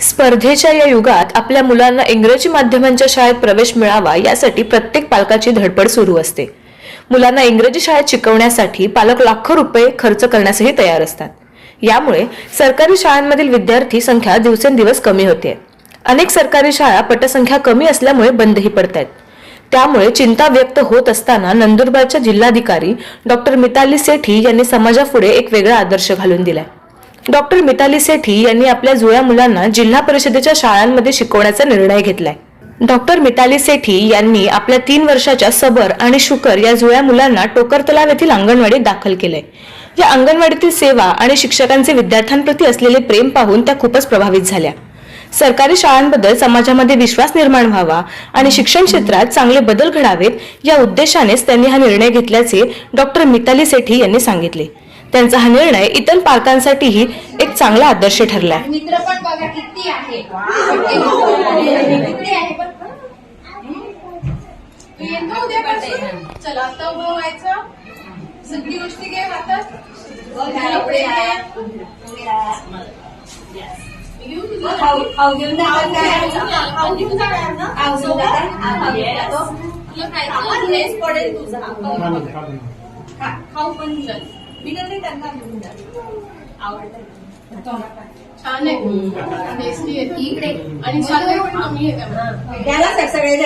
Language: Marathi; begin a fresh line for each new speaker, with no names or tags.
स्पर्धेच्या या युगात आपल्या मुलांना इंग्रजी माध्यमांच्या शाळेत प्रवेश मिळावा यासाठी प्रत्येक पालकाची धडपड सुरू असते. मुलांना इंग्रजी शाळेत शिकवण्यासाठी पालक लाखो रुपये खर्च करण्यासही तयार असतात. यामुळे सरकारी शाळांमधील विद्यार्थी संख्या दिवसेंदिवस कमी होते. अनेक सरकारी शाळा पटसंख्या कमी असल्यामुळे बंदही पडत आहेत त्यामुळे चिंता व्यक्त होत असताना नंदुरबारच्या जिल्हाधिकारी डॉक्टर मिताली सेठी यांनी समाजापुढे एक वेगळा आदर्श घालून दिलाय. डॉक्टर मिताली सेठी यांनी आपल्या जुळ्या मुलांना जिल्हा परिषदेच्या शाळांमध्ये शिकवण्याचा निर्णय घेतलाय. डॉक्टर मिताली सेठी यांनी आपल्या तीन वर्षाच्या सबर आणि शुकर या जुळ्या मुलांना टोकर तलाव येथील अंगणवाडीत दाखल केलंय. या अंगणवाडीतील सेवा आणि शिक्षकांचे विद्यार्थ्यांप्रती असलेले प्रेम पाहून त्या खूपच प्रभावित झाल्या. सरकारी शाळांबद्दल समाजामध्ये विश्वास निर्माण व्हावा आणि शिक्षण क्षेत्रात चांगले बदल घडावेत या उद्देशानेच त्यांनी हा निर्णय घेतल्याचे डॉक्टर मिताली सेठी यांनी सांगितले. त्यांचा हा निर्णय इतर पालकांसाठीही एक चांगला आदर्श ठरलाय.
मित्र पण बघा किती आहे. किती आहे बघ. तू येतो उद्यापासून चला आता उभं व्हायचं. सगळी गोष्टी घे हातात. कपडे घे. घेऊ तुझं. खाऊ घेऊन जा. खाऊ घेऊन जा. तुला खायचं ड्रेस पडेल तुझा. खाऊ पण चल छान आहे. टेस्टी आहे. इकडे. आणि छान आहे. पण
त्याला सगळे